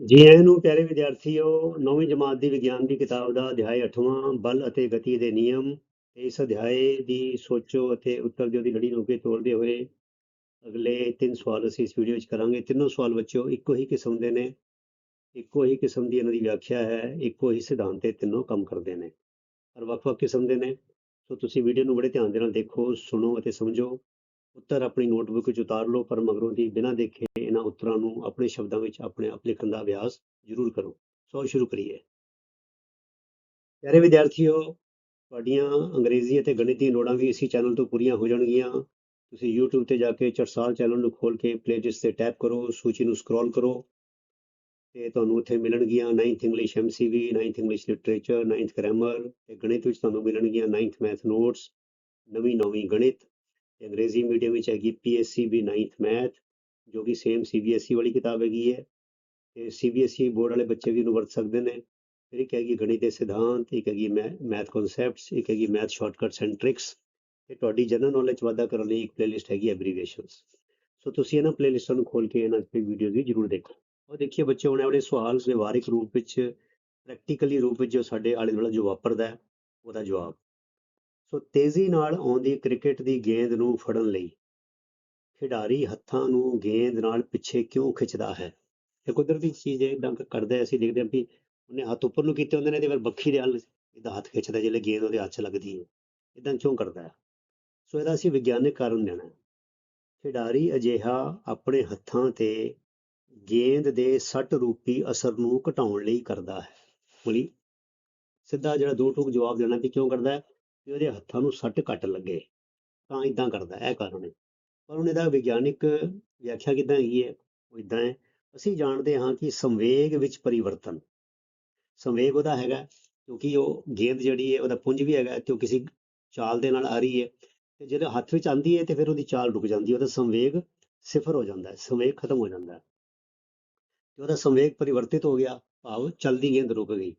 ਜੀ ਆਇਆਂ ਨੂੰ ਪਿਆਰੇ ਵਿਦਿਆਰਥੀਓ, ਨੌਵੀਂ ਜਮਾਤ ਦੀ ਵਿਗਿਆਨ ਦੀ ਕਿਤਾਬ ਦਾ ਅਧਿਆਇ 8ਵਾਂ ਬਲ ਅਤੇ ਗਤੀ ਦੇ ਨਿਯਮ। ਤੇ ਇਸ ਅਧਿਆਇ ਦੀ ਸੋਚੋ ਅਤੇ ਉੱਤਰ ਦਿਓ ਦੀ ਲੜੀ ਨੂੰ ਅੱਗੇ ਤੋਰਦੇ ਹੋਏ ਅਗਲੇ ਤਿੰਨ ਸਵਾਲ ਅਸੀਂ ਇਸ ਵੀਡੀਓ ਵਿੱਚ ਕਰਾਂਗੇ। ਤਿੰਨੋਂ ਸਵਾਲ ਬੱਚਿਓ, ਇੱਕੋ ਹੀ ਕਿਸਮ ਦੇ ਨੇ। ਇੱਕੋ ਹੀ ਕਿਸਮ ਦੀ ਇਹਨਾਂ ਦੀ ਵਿਆਖਿਆ ਹੈ, ਇੱਕੋ ਹੀ ਸਿਧਾਂਤ ਤੇ ਤਿੰਨੋਂ ਕੰਮ ਕਰਦੇ ਨੇ। ਪਰ ਵੱਖ-ਵੱਖ ਕਿਸਮ ਦੇ ਨੇ। ਸੋ ਤੁਸੀਂ ਵੀਡੀਓ ਨੂੰ ਬੜੇ ਧਿਆਨ ਦੇ ਨਾਲ ਦੇਖੋ, ਸੁਣੋ ਅਤੇ ਸਮਝੋ। ਉੱਤਰ ਆਪਣੀ ਨੋਟਬੁੱਕ ਵਿੱਚ ਉਤਾਰ ਲਓ, ਪਰ ਮਗਰੋਂ ਦੀ ਬਿਨਾਂ ਦੇਖੇ ਇਹਨਾਂ ਉੱਤਰਾਂ ਨੂੰ ਆਪਣੇ ਸ਼ਬਦਾਂ ਵਿੱਚ ਆਪਣੇ ਆਪ ਲਿਖਣ ਦਾ ਅਭਿਆਸ ਜ਼ਰੂਰ ਕਰੋ। ਸੋ ਸ਼ੁਰੂ ਕਰੀਏ। ਪਿਆਰੇ ਵਿਦਿਆਰਥੀਓ, ਤੁਹਾਡੀਆਂ ਅੰਗਰੇਜ਼ੀ ਅਤੇ ਗਣਿਤ ਦੀਆਂ ਲੋੜਾਂ ਵੀ ਇਸੇ ਚੈਨਲ ਤੋਂ ਪੂਰੀਆਂ ਹੋ ਜਾਣਗੀਆਂ। ਤੁਸੀਂ YouTube ਤੇ ਜਾ ਕੇ ਚਰਸਾਲ ਚੈਨਲ ਨੂੰ ਖੋਲ ਕੇ ਪਲੇਲਿਸਟ ਤੇ ਟੈਪ ਕਰੋ, ਸੂਚੀ ਨੂੰ ਸਕਰੋਲ ਕਰੋ ਤੇ ਤੁਹਾਨੂੰ ਉੱਥੇ ਮਿਲਣਗੀਆਂ 9th English MCV 9th English literature 9th grammar ਤੇ ਗਣਿਤ ਵਿੱਚ ਤੁਹਾਨੂੰ ਮਿਲਣਗੀਆਂ 9th ਮੈਥ ਨੋਟਸ ਨਵੀਂ ਨੌਵੀਂ ਗਣਿਤ ਅੰਗਰੇਜ਼ੀ ਮੀਡੀਅਮ ਵਿੱਚ ਹੈਗੀ PSC ਵੀ 9th ਮੈਥ ਜੋ ਕਿ ਸੇਮ CBSE ਵਾਲੀ ਕਿਤਾਬ ਹੈਗੀ ਹੈ। ਤੇ CBSE ਬੋਰਡ ਵਾਲੇ ਬੱਚੇ ਵੀ ਇਹਨੂੰ ਵਰਤ ਸਕਦੇ ਨੇ। ਫਿਰ ਇੱਕ ਹੈਗੀ ਗਣਿਤ ਦੇ ਸਿਧਾਂਤ, ਇੱਕ ਹੈਗੀ ਮੈਥ ਕਨਸੈਪਟਸ ਇੱਕ ਹੈਗੀ ਮੈਥ ਸ਼ਾਰਟਕਟਸ ਐਂਡ ਟ੍ਰਿਕਸ ਤੇ ਤੁਹਾਡੀ ਜਨਰਲ ਨੌਲੇਜ ਵਾਧਾ ਕਰਨ ਲਈ ਇੱਕ ਪਲੇਲਿਸਟ ਹੈਗੀ ਐਬਰੀਵੇਸ਼ਨਸ ਸੋ ਤੁਸੀਂ ਇਹਨਾਂ ਪਲੇਲਿਸਟਾਂ ਨੂੰ ਖੋਲ ਕੇ ਇਹਨਾਂ ਦੀ ਵੀਡੀਓ ਵੀ ਜ਼ਰੂਰ ਦੇਖੋ। ਉਹ ਦੇਖੀਏ ਬੱਚੇ, ਹੁਣ ਆਪਣੇ ਸਵਾਲ ਵਿਵਹਾਰਿਕ ਰੂਪ ਵਿੱਚ ਪ੍ਰੈਕਟੀਕਲੀ ਰੂਪ ਵਿੱਚ ਜੋ ਸਾਡੇ ਆਲੇ ਦੁਆਲੇ ਜੋ ਵਾਪਰਦਾ ਹੈ, ਉਹਦਾ ਜਵਾਬ। ਸੋ ਤੇਜ਼ੀ ਨਾਲ ਆਉਂਦੀ ਕ੍ਰਿਕਟ ਦੀ ਗੇਂਦ ਨੂੰ ਫੜਨ ਲਈ। ਖਿਡਾਰੀ ਹੱਥਾਂ ਨੂੰ ਗੇਂਦ ਨਾਲ ਪਿੱਛੇ ਕਿਉਂ ਖਿੱਚਦਾ ਹੈ? ਇਹ ਕੁਦਰਤੀ ਚੀਜ਼ ਹੈ, ਇਦਾਂ ਕਰਦਾ ਅਸੀਂ ਦੇਖਦੇ ਹਾਂ ਵੀ ਉਹਨੇ ਹੱਥ ਉੱਪਰ ਨੂੰ ਕੀਤੇ ਹੁੰਦੇ ਨੇ ਤੇ ਫਿਰ ਬੱਖੀ ਦੇ ਹੱਲ ਇਹਦਾ ਹੱਥ ਖਿੱਚਦਾ ਜਿਹੜੇ ਗੇਂਦ ਉਹਦੇ ਹੱਥ 'ਚ ਲੱਗਦੀ ਹੈ। ਇਦਾਂ ਕਿਉਂ ਕਰਦਾ ਹੈ? ਸੋ ਇਹਦਾ ਅਸੀਂ ਵਿਗਿਆਨਕ ਕਾਰਨ ਦੇਣਾ ਖਿਡਾਰੀ ਅਜਿਹਾ ਆਪਣੇ ਹੱਥਾਂ ਤੇ ਗੇਂਦ ਦੇ ਸੱਟ ਰੂਪੀ ਅਸਰ ਨੂੰ ਘਟਾਉਣ ਲਈ ਕਰਦਾ ਹੈ। ਬੋਲੀ, ਸਿੱਧਾ ਜਿਹੜਾ ਦੋ ਟੂਕ ਜਵਾਬ ਦੇਣਾ ਵੀ ਕਿਉਂ ਕਰਦਾ ਹੈ? ਵੀ ਉਹਦੇ ਹੱਥਾਂ ਨੂੰ ਸੱਟ ਘੱਟ ਲੱਗੇ, ਤਾਂ ਇਦਾਂ ਕਰਦਾ, ਇਹ ਕਾਰਨ ਹੈ। ਪਰ ਹੁਣ ਇਹਦਾ ਵਿਗਿਆਨਿਕ ਵਿਆਖਿਆ ਕਿਦਾਂ ਹੈਗੀ ਹੈ? ਉਹ ਇਦਾਂ ਹੈ, ਅਸੀਂ ਜਾਣਦੇ ਹਾਂ ਕਿ ਸੰਵੇਗ ਵਿੱਚ ਪਰਿਵਰਤਨ, ਸੰਵੇਗ ਉਹਦਾ ਹੈਗਾ, ਕਿਉਂਕਿ ਉਹ ਗੇਂਦ ਜਿਹੜੀ ਹੈ, ਉਹਦਾ ਪੁੰਜ ਵੀ ਹੈਗਾ, ਤੇ ਉਹ ਕਿਸੇ ਚਾਲ ਦੇ ਨਾਲ ਆ ਰਹੀ ਹੈ, ਤੇ ਜਦੋਂ ਹੱਥ ਵਿੱਚ ਆਂਦੀ ਹੈ, ਤੇ ਫਿਰ ਉਹਦੀ ਚਾਲ ਰੁਕ ਜਾਂਦੀ ਹੈ, ਉਹਦਾ ਸੰਵੇਗ ਸਿਫਰ ਹੋ ਜਾਂਦਾ ਹੈ, ਸੰਵੇਗ ਖਤਮ ਹੋ ਜਾਂਦਾ ਹੈ। ਤੇ ਉਹਦਾ ਸੰਵੇਗ ਪਰਿਵਰਤਿਤ ਹੋ ਗਿਆ, ਭਾਵ ਚਲਦੀ ਗੇਂਦ ਰੁਕ ਗਈ।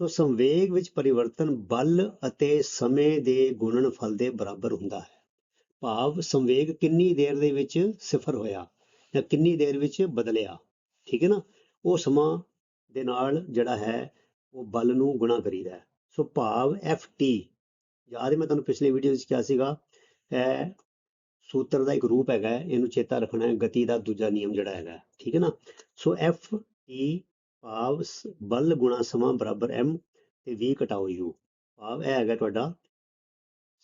ਸੋ ਸੰਵੇਗ ਵਿੱਚ ਪਰਿਵਰਤਨ ਬਲ ਅਤੇ ਸਮੇਂ ਦੇ ਗੁਣਨਫਲ ਦੇ ਬਰਾਬਰ ਹੁੰਦਾ ਹੈ। ਭਾਵ ਸੰਵੇਗ ਕਿੰਨੀ ਦੇਰ ਦੇ ਵਿੱਚ ਸਿਫਰ ਹੋਇਆ ਜਾਂ ਕਿੰਨੀ ਦੇਰ ਵਿੱਚ ਬਦਲਿਆ, ਠੀਕ ਹੈ ਨਾ? ਉਹ ਸਮਾਂ ਦੇ ਨਾਲ ਜਿਹੜਾ ਹੈ, ਉਹ ਬਲ ਨੂੰ ਗੁਣਾ ਕਰੀਦਾ ਹੈ। ਸੋ ਭਾਵ ft, ਯਾਦ ਹੈ ਮੈਂ ਤੁਹਾਨੂੰ ਪਿਛਲੀ ਵੀਡੀਓ ਵਿੱਚ ਕਿਹਾ ਸੀਗਾ, ਇਹ ਸੂਤਰ ਦਾ ਇੱਕ ਰੂਪ ਹੈਗਾ ਇਹਨੂੰ ਚੇਤਾ ਰੱਖਣਾ ਹੈ, ਗਤੀ ਦਾ ਦੂਜਾ ਨਿਯਮ ਜਿਹੜਾ ਹੈਗਾ ਠੀਕ ਹੈ ਨਾ? ਸੋ f t ਭਾਵ ਬਲ ਗੁਣਾ ਸਮਾਂ ਬਰਾਬਰ m ਤੇ v ਘਟਾਓ u ਭਾਵ ਇਹ ਹੈਗਾ ਤੁਹਾਡਾ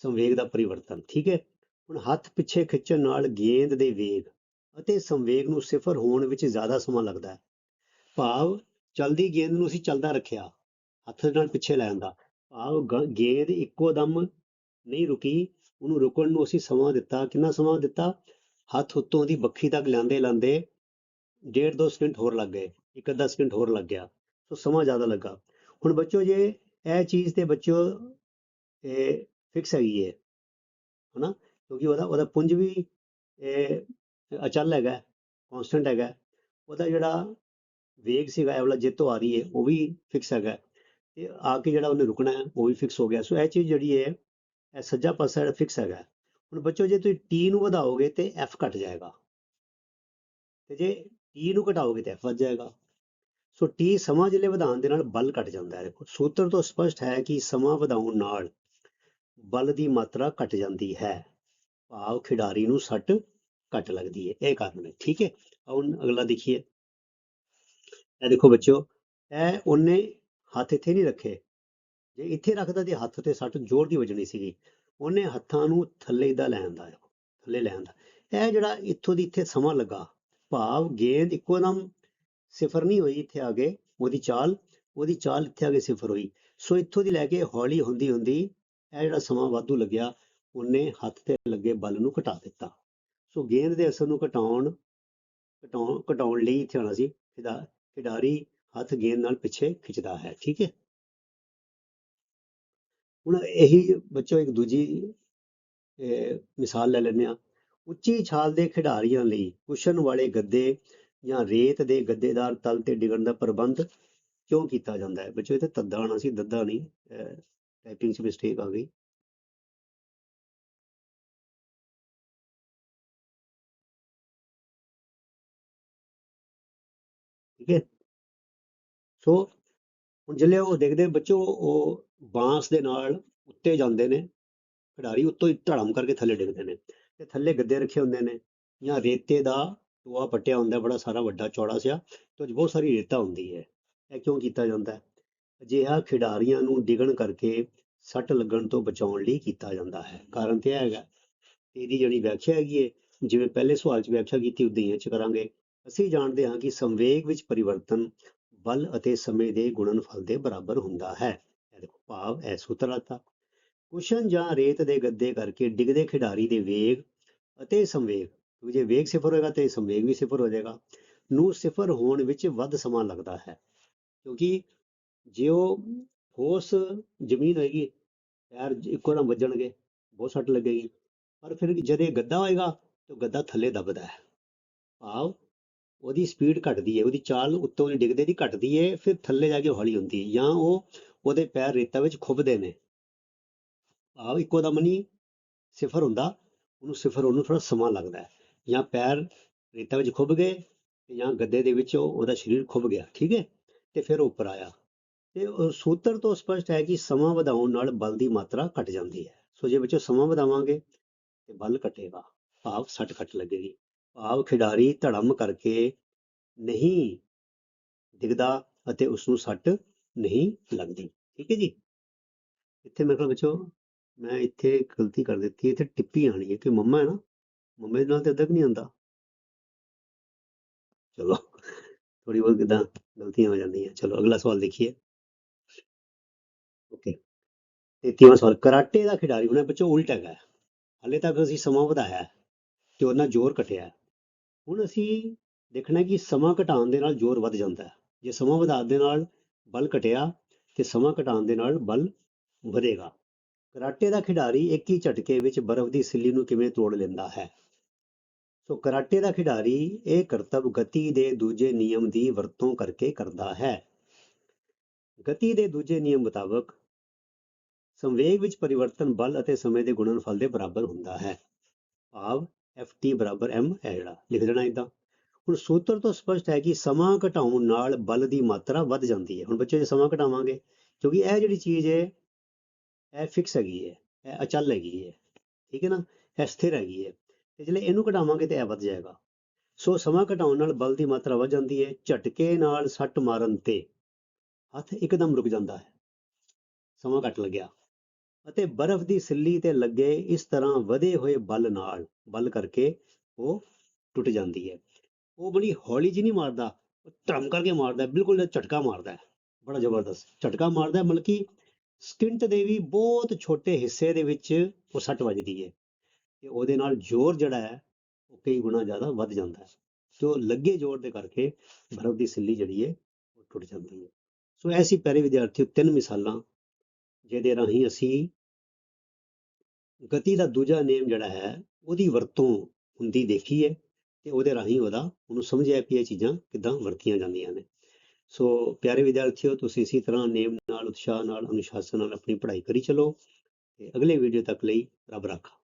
ਸੰਵੇਗ ਦਾ ਪਰਿਵਰਤਨ, ਠੀਕ ਹੈ? ਹੁਣ ਹੱਥ ਪਿੱਛੇ ਖਿੱਚਣ ਨਾਲ ਗੇਂਦ ਦੇ ਵੇਗ ਅਤੇ ਸੰਵੇਗ ਨੂੰ ਸਿਫਰ ਹੋਣ ਵਿੱਚ ਜ਼ਿਆਦਾ ਸਮਾਂ ਲੱਗਦਾ ਹੈ। ਭਾਵ ਚਲਦੀ ਗੇਂਦ ਨੂੰ ਅਸੀਂ ਚਲਦਾ ਰੱਖਿਆ, ਹੱਥ ਨਾਲ ਪਿੱਛੇ ਲੈ ਆਂਦਾ। ਭਾਵ ਗ- ਗੇਂਦ ਇੱਕੋ ਦਮ ਨਹੀਂ ਰੁਕੀ, ਉਹਨੂੰ ਰੁਕਣ ਨੂੰ ਅਸੀਂ ਸਮਾਂ ਦਿੱਤਾ। ਕਿੰਨਾ ਸਮਾਂ ਦਿੱਤਾ? ਹੱਥ ਉੱਤੋਂ ਦੀ ਬੱਖੀ ਤੱਕ ਲਿਆਂਦੇ ਲਾਂਦੇ ਡੇਢ ਦੋ ਸਕਿੰਟ ਹੋਰ ਲੱਗ ਗਏ। ਇੱਕ ਅੱਧਾ ਸਕਿੰਟ ਹੋਰ ਲੱਗ ਗਿਆ, ਸੋ ਸਮਾਂ ਜ਼ਿਆਦਾ ਲੱਗਾ। ਹੁਣ ਬੱਚੋ ਜੇ ਇਹ ਚੀਜ਼ ਤੇ ਬੱਚੋ ਇਹ ਫਿਕਸ ਹੈਗੀ ਹੈ ਹਨਾ? ਕਿਉਂਕਿ ਉਹਦਾ ਉਹਦਾ ਪੁੰਜ ਵੀ, ਇਹ ਅਚਲ ਹੈਗਾ ਕਨਸਟੈਂਟ ਹੈਗਾ। ਉਹਦਾ ਜਿਹੜਾ ਵੇਗ ਸੀਗਾ, ਇਹ ਵਾਲਾ ਜਿੱਤੋਂ ਆ ਰਹੀ ਹੈ ਉਹ ਵੀ ਫਿਕਸ ਹੈਗਾ। ਤੇ ਆ ਕੇ ਜਿਹੜਾ ਉਹਨੇ ਰੁਕਣਾ ਹੈ ਉਹ ਵੀ ਫਿਕਸ ਹੋ ਗਿਆ। ਸੋ ਇਹ ਚੀਜ਼ ਜਿਹੜੀ ਹੈ ਇਹ ਸੱਜਾ ਪਾਸਾ ਜਿਹੜਾ ਫਿਕਸ ਹੈਗਾ। ਹੁਣ ਬੱਚੋ ਜੇ ਤੁਸੀਂ t ਨੂੰ ਵਧਾਓਗੇ ਤੇ f ਘਟ ਜਾਏਗਾ। ਤੇ ਜੇ t ਨੂੰ ਘਟਾਓਗੇ ਤੇ f ਵੱਧ ਜਾਏਗਾ। ਸੋ t ਸਮਾਂ ਜਿਹੜੇ ਵਧਾਉਣ ਦੇ ਨਾਲ ਬਲ ਘਟ ਜਾਂਦਾ ਹੈ। ਦੇਖੋ, ਸੂਤਰ ਤੋਂ ਸਪਸ਼ਟ ਹੈ ਕਿ ਸਮਾਂ ਵਧਾਉਣ ਨਾਲ ਬਲ ਦੀ ਮਾਤਰਾ ਘਟ ਜਾਂਦੀ ਹੈ। ਭਾਵ ਖਿਡਾਰੀ ਨੂੰ ਸੱਟ ਘੱਟ ਲੱਗਦੀ ਹੈ। ਇਹ ਕਾਰਨ ਹੈ। ਠੀਕ ਹੈ? ਹੁਣ ਅਗਲਾ ਦੇਖੀਏ। ਇਹ ਦੇਖੋ ਬੱਚਿਓ, ਇਹ ਉਹਨੇ ਹੱਥ ਇੱਥੇ ਨਹੀਂ ਰੱਖੇ। ਜੇ ਇੱਥੇ ਰੱਖਦਾ ਤੇ ਹੱਥ ਤੇ ਸੱਟ ਜ਼ੋਰ ਦੀ ਵੱਜਣੀ ਸੀਗੀ। ਉਹਨੇ ਹੱਥਾਂ ਨੂੰ ਥੱਲੇ ਦਾ ਲੈ ਆਂਦਾ ਥੱਲੇ ਲੈ ਆਂਦਾ ਇਹ ਜਿਹੜਾ ਇੱਥੋਂ ਦੀ ਇੱਥੇ ਸਮਾਂ ਲੱਗਾ, ਭਾਵ ਗੇਂਦ ਇੱਕੋ ਦਮ ਸਿਫਰ ਨਹੀਂ ਹੋਈ ਇੱਥੇ ਆ ਕੇ, ਉਹਦੀ ਚਾਲ ਉਹਦੀ ਚਾਲ ਇੱਥੇ ਆ ਕੇ ਸਿਫਰ ਹੋਈ। ਸੋ ਇੱਥੋਂ ਦੀ ਲੈ ਕੇ ਹੌਲੀ ਹੁੰਦੀ ਹੁੰਦੀ ਇਹ ਜਿਹੜਾ ਸਮਾਂ ਵਾਧੂ ਲੱਗਿਆ, ਉਹਨੇ ਹੱਥ ਤੇ ਲੱਗੇ ਬਲ ਨੂੰ ਘਟਾ ਦਿੱਤਾ। ਸੋ ਗੇਂਦ ਦੇ ਅਸਰ ਨੂੰ ਘਟਾਉਣ ਘਟਾਉਣ ਘਟਾਉਣ ਲਈ ਇੱਥੇ ਆਉਣਾ ਸੀ। ਖਿਡਾ- ਖਿਡਾਰੀ ਹੱਥ ਗੇਂਦ ਨਾਲ ਪਿੱਛੇ ਖਿੱਚਦਾ ਹੈ, ਠੀਕ ਹੈ? ਹੁਣ ਇਹੀ ਬੱਚੋ ਇੱਕ ਦੂਜੀ ਮਿਸਾਲ ਲੈ ਲੈਂਦੇ ਆ ਉੱਚੀ ਛਾਲ ਦੇ ਖਿਡਾਰੀਆਂ ਲਈ ਕੁਸ਼ਨ ਵਾਲੇ ਗੱਦੇ ਜਾਂ ਰੇਤ ਦੇ ਗੱਦੇਦਾਰ ਤਲ ਤੇ ਡਿੱਗਣ ਦਾ ਪ੍ਰਬੰਧ ਕਿਉਂ ਕੀਤਾ ਜਾਂਦਾ ਹੈ? ਬੱਚੋ, ਇਹ ਤਾਂ ਤੱਦਾ ਆਣਾ ਸੀ, ਦੱਦਾ ਨਹੀਂ। ਟਾਈਪਿੰਗ 'ਚ ਮਿਸਟੇਕ ਆ ਗਈ। ਠੀਕ ਹੈ? ਸੋ ਹੁਣ ਜਿਹੜੇ ਉਹ ਦੇਖਦੇ, ਬੱਚੋ, ਉਹ ਬਾਂਸ ਦੇ ਨਾਲ ਉੱਤੇ ਜਾਂਦੇ ਨੇ। ਖਿਡਾਰੀ ਉੱਤੋਂ ਹੀ ਧੜਮ ਕਰਕੇ ਥੱਲੇ ਡਿੱਗਦੇ ਨੇ। ਤੇ ਥੱਲੇ ਗੱਦੇ ਰੱਖੇ ਹੁੰਦੇ ਨੇ ਜਾਂ ਰੇਤੇ ਦਾ ਟੋਆ ਪੱਟਿਆ ਹੁੰਦਾ ਬੜਾ ਸਾਰਾ ਵੱਡਾ ਚੌੜਾ ਜਿਹਾ, ਤੇ ਉਹ ਬਹੁਤ ਸਾਰੀ ਰੇਤਾ ਹੁੰਦੀ ਹੈ। ਇਹ ਕਿਉਂ ਕੀਤਾ ਜਾਂਦਾ ਹੈ? ਅਜਿਹਾ ਖਿਡਾਰੀਆਂ ਨੂੰ ਡਿੱਗਣ ਕਰਕੇ ਸੱਟ ਲੱਗਣ ਤੋਂ ਬਚਾਉਣ ਲਈ ਕੀਤਾ ਜਾਂਦਾ ਹੈ। ਕਾਰਨ ਤੇ ਹੈਗਾ। ਇਹਦੀ ਜਿਹੜੀ ਵਿਆਖਿਆ ਹੈਗੀ ਹੈ, ਜਿਵੇਂ ਪਹਿਲੇ ਸਵਾਲ 'ਚ ਵਿਆਖਿਆ ਕੀਤੀ, ਉਦਾਂ ਹੀ 'ਚ ਕਰਾਂਗੇ। ਅਸੀਂ ਜਾਣਦੇ ਹਾਂ ਕਿ ਸੰਵੇਗ ਵਿੱਚ ਪਰਿਵਰਤਨ ਬਲ ਅਤੇ ਸਮੇਂ ਦੇ ਗੁਣਨਫਲ ਦੇ ਬਰਾਬਰ ਹੁੰਦਾ ਹੈ। ਇਹ ਦੇਖੋ, ਭਾਵ ਇਹ ਸੂਤਰ ਆਤਾ ਕੁਸ਼ਨ ਜਾਂ ਰੇਤ ਦੇ ਗੱਦੇ ਕਰਕੇ ਡਿੱਗਦੇ ਖਿਡਾਰੀ ਦੇ ਵੇਗ ਅਤੇ ਸੰਵੇਗ ਕਿਉਂਕਿ ਜੇ ਵੇਗ ਸਿਫਰ ਹੋਏਗਾ ਤੇ ਸੰਵੇਗ ਵੀ ਸਿਫਰ ਹੋ ਜਾਏਗਾ। ਨੂੰ ਸਿਫਰ ਹੋਣ ਵਿੱਚ ਵੱਧ ਸਮਾਂ ਲੱਗਦਾ ਹੈ, ਕਿਉਂਕਿ ਜੇ ਉਹ ਠੋਸ ਜ਼ਮੀਨ ਹੋਏਗੀ, ਪੈਰ ਇੱਕੋ ਦਮ ਵੱਜਣਗੇ, ਬਹੁਤ ਸੱਟ ਲੱਗੇਗੀ। ਪਰ ਫਿਰ ਜਦ ਇਹ ਗੱਦਾ ਹੋਏਗਾ, ਤਾਂ ਗੱਦਾ ਥੱਲੇ ਦਬਦਾ ਹੈ। ਭਾਵ ਉਹਦੀ ਸਪੀਡ ਘਟਦੀ ਹੈ, ਉਹਦੀ ਚਾਲ ਉੱਤੋਂ ਨਹੀਂ ਡਿੱਗਦੇ ਦੀ ਘਟਦੀ ਹੈ, ਫਿਰ ਥੱਲੇ ਜਾ ਕੇ ਹੌਲੀ ਹੁੰਦੀ ਹੈ, ਜਾਂ ਉਹ ਉਹਦੇ ਪੈਰ ਰੇਤਾ ਵਿੱਚ ਖੁੱਬਦੇ ਨੇ। ਭਾਵ ਇੱਕੋ ਦਮ ਨਹੀਂ ਸਿਫਰ ਹੁੰਦਾ, ਉਹਨੂੰ ਸਿਫਰ ਹੋਣ ਨੂੰ ਥੋੜਾ ਸਮਾਂ ਲੱਗਦਾ ਹੈ। ਜਾਂ ਪੈਰ ਰੇਤਾ ਵਿੱਚ ਖੁੱਬ ਗਏ ਜਾਂ ਗੱਦੇ ਦੇ ਵਿੱਚ ਉਹਦਾ ਸਰੀਰ ਖੁੱਬ ਗਿਆ, ਠੀਕ ਹੈ? ਤੇ ਫਿਰ ਉੱਪਰ ਆਇਆ। ਤੇ ਸੂਤਰ ਤੋਂ ਸਪਸ਼ਟ ਹੈ ਕਿ ਸਮਾਂ ਵਧਾਉਣ ਨਾਲ ਬਲ ਦੀ ਮਾਤਰਾ ਘਟ ਜਾਂਦੀ ਹੈ। ਸੋ ਜੇ ਵਿੱਚੋਂ ਸਮਾਂ ਵਧਾਵਾਂਗੇ ਤੇ ਬਲ ਘਟੇਗਾ। ਭਾਵ ਸੱਟ ਘੱਟ ਲੱਗੇਗੀ। ਭਾਵ ਖਿਡਾਰੀ ਧੜਮ ਕਰਕੇ ਨਹੀਂ ਡਿੱਗਦਾ ਅਤੇ ਉਸ ਨੂੰ ਸੱਟ ਨਹੀਂ ਲੱਗਦੀ। ਠੀਕ ਹੈ ਜੀ? ਇੱਥੇ ਮੇਰੇ ਕੋਲ ਵਿੱਚੋਂ ਮੈਂ ਇੱਥੇ ਗਲਤੀ ਕਰ ਦਿੱਤੀ, ਇੱਥੇ ਟਿੱਪੀ ਆਣੀ ਹੈ ਕਿ ਮੰਮਾ ਹੈ ਨਾ ਮੰਮੇ ਦੇ ਨਾਲ ਤੇ ਅਦਕ ਨਹੀਂ ਆਉਂਦਾ। ਚਲੋ ਥੋੜੀ ਬਹੁਤ ਕਿਦਾਂ ਗਲਤੀਆਂ ਹੋ ਜਾਂਦੀਆਂ। ਚਲੋ, ਅਗਲਾ ਸਵਾਲ ਦੇਖੀਏ। ਓਕੇ ਤੇਤੀਵਾਂ ਸਵਾਲ, ਕਰਾਟੇ ਦਾ ਖਿਡਾਰੀ ਹੁਣ ਇਹ ਬੱਚੋ ਉਲਟ ਹੈਗਾ। ਹੈ। ਹਾਲੇ ਤੱਕ ਅਸੀਂ ਸਮਾਂ ਵਧਾਇਆ ਤੇ ਉਹਨਾਂ ਜ਼ੋਰ ਘਟਿਆ ਹੁਣ ਅਸੀਂ ਦੇਖਣਾ ਕਿ ਸਮਾਂ ਘਟਾਉਣ ਦੇ ਨਾਲ ਜ਼ੋਰ ਵੱਧ ਜਾਂਦਾ ਹੈ। ਜੇ ਸਮਾਂ ਵਧਾਉਣ ਦੇ ਨਾਲ ਬਲ ਘਟਿਆ, ਤੇ ਸਮਾਂ ਘਟਾਉਣ ਦੇ ਨਾਲ ਬਲ ਵਧੇਗਾ। ਕਰਾਟੇ ਦਾ ਖਿਡਾਰੀ ਇੱਕ ਹੀ ਝਟਕੇ ਵਿੱਚ ਬਰਫ਼ ਦੀ ਸਿੱਲੀ ਨੂੰ ਕਿਵੇਂ ਤੋੜ ਲੈਂਦਾ ਹੈ? ਸੋ ਕਰਾਟੇ ਦਾ ਖਿਡਾਰੀ ਇਹ ਕਰਤੱਵ ਗਤੀ ਦੇ ਦੂਜੇ ਨਿਯਮ ਦੀ ਵਰਤੋਂ ਕਰਕੇ ਕਰਦਾ ਹੈ। ਗਤੀ ਦੇ ਦੂਜੇ ਨਿਯਮ ਮੁਤਾਬਕ ਸੰਵੇਗ ਵਿੱਚ ਪਰਿਵਰਤਨ ਬਲ ਅਤੇ ਸਮੇਂ ਦੇ ਗੁਣਨਫਲ ਦੇ ਬਰਾਬਰ ਹੁੰਦਾ ਹੈ। ਭਾਵ ft ਬਰਾਬਰ m ਹੈ ਜਿਹੜਾ, ਲਿਖ ਦੇਣਾ ਇਦਾਂ ਹੁਣ ਸੂਤਰ ਤੋਂ ਸਪਸ਼ਟ ਹੈ ਕਿ ਸਮਾਂ ਘਟਾਉਣ ਨਾਲ ਬਲ ਦੀ ਮਾਤਰਾ ਵੱਧ ਜਾਂਦੀ ਹੈ। ਹੁਣ ਬੱਚੇ ਜੇ ਸਮਾਂ ਘਟਾਵਾਂਗੇ, ਕਿਉਂਕਿ ਇਹ ਜਿਹੜੀ ਚੀਜ਼ ਹੈ, ਇਹ ਫਿਕਸ ਹੈਗੀ ਹੈ, ਇਹ ਅਚਲ ਹੈਗੀ ਹੈ। ਠੀਕ ਹੈ ਨਾ? ਇਹ ਸਥਿਰ ਹੈਗੀ ਹੈ। ਤੇ ਜਿਹੜੇ ਇਹਨੂੰ ਘਟਾਵਾਂਗੇ ਤੇ ਇਹ ਵੱਧ ਜਾਏਗਾ। ਸੋ ਸਮਾਂ ਘਟਾਉਣ ਨਾਲ ਬਲ ਦੀ ਮਾਤਰਾ ਵੱਧ ਜਾਂਦੀ ਹੈ ਝਟਕੇ ਨਾਲ ਸੱਟ ਮਾਰਨ ਤੇ ਹੱਥ ਇੱਕਦਮ ਰੁਕ ਜਾਂਦਾ ਹੈ। ਸਮਾਂ ਘੱਟ ਲੱਗਿਆ ਅਤੇ ਬਰਫ਼ ਦੀ ਸਿੱਲੀ ਤੇ ਲੱਗੇ ਇਸ ਤਰ੍ਹਾਂ ਵਧੇ ਹੋਏ ਬਲ ਨਾਲ ਬਲ ਕਰਕੇ ਉਹ ਟੁੱਟ ਜਾਂਦੀ ਹੈ ਉਹ ਬੜੀ ਹੌਲੀ ਜਿਹੀ ਨਹੀਂ ਮਾਰਦਾ ਉਹ ਧਰਮ ਕਰਕੇ ਮਾਰਦਾ ਹੈ, ਬਿਲਕੁਲ ਝਟਕਾ ਮਾਰਦਾ ਹੈ। ਬੜਾ ਜ਼ਬਰਦਸਤ ਝਟਕਾ ਮਾਰਦਾ ਹੈ ਮਤਲਬ ਕਿ ਸਕਿੰਟ ਦੇ ਵੀ ਬਹੁਤ ਛੋਟੇ ਹਿੱਸੇ ਦੇ ਵਿੱਚ ਉਹ ਸੱਟ ਵੱਜਦੀ ਹੈ ਤੇ ਉਹਦੇ ਨਾਲ ਜ਼ੋਰ ਜਿਹੜਾ ਹੈ, ਉਹ ਕਈ ਗੁਣਾ ਜ਼ਿਆਦਾ ਵੱਧ ਜਾਂਦਾ ਹੈ। ਜੋ ਲੱਗੇ ਜ਼ੋਰ ਦੇ ਕਰਕੇ ਬਰਫ਼ ਦੀ ਸਿੱਲੀ ਜਿਹੜੀ ਹੈ, ਉਹ ਟੁੱਟ ਜਾਂਦੀ ਹੈ। ਸੋ ਐਸੀ ਪਿਆਰੇ ਵਿਦਿਆਰਥੀਓ, ਤਿੰਨ ਮਿਸਾਲਾਂ, ਜਿਹਦੇ ਰਾਹੀਂ ਅਸੀਂ ਗਤੀ ਦਾ ਦੂਜਾ ਨੇਮ ਜਿਹੜਾ ਹੈ, ਉਹਦੀ ਵਰਤੋਂ ਹੁੰਦੀ ਦੇਖੀ ਹੈ ਤੇ ਉਹਦੇ ਰਾਹੀਂ ਉਹਦਾ, ਉਹਨੂੰ ਸਮਝਿਆ ਕਿ ਇਹ ਚੀਜ਼ਾਂ ਕਿੱਦਾਂ ਵਰਤੀਆਂ ਜਾਂਦੀਆਂ ਨੇ। ਸੋ ਪਿਆਰੇ ਵਿਦਿਆਰਥੀਓ, ਤੁਸੀਂ ਇਸੇ ਤਰ੍ਹਾਂ ਨੇਮ ਨਾਲ, ਉਤਸ਼ਾਹ ਨਾਲ, ਅਨੁਸ਼ਾਸਨ ਨਾਲ ਆਪਣੀ ਪੜ੍ਹਾਈ ਕਰੀ ਚਲੋ ਤੇ ਅਗਲੇ ਵੀਡੀਓ ਤੱਕ ਲਈ ਰੱਬ ਰਾਖਾ।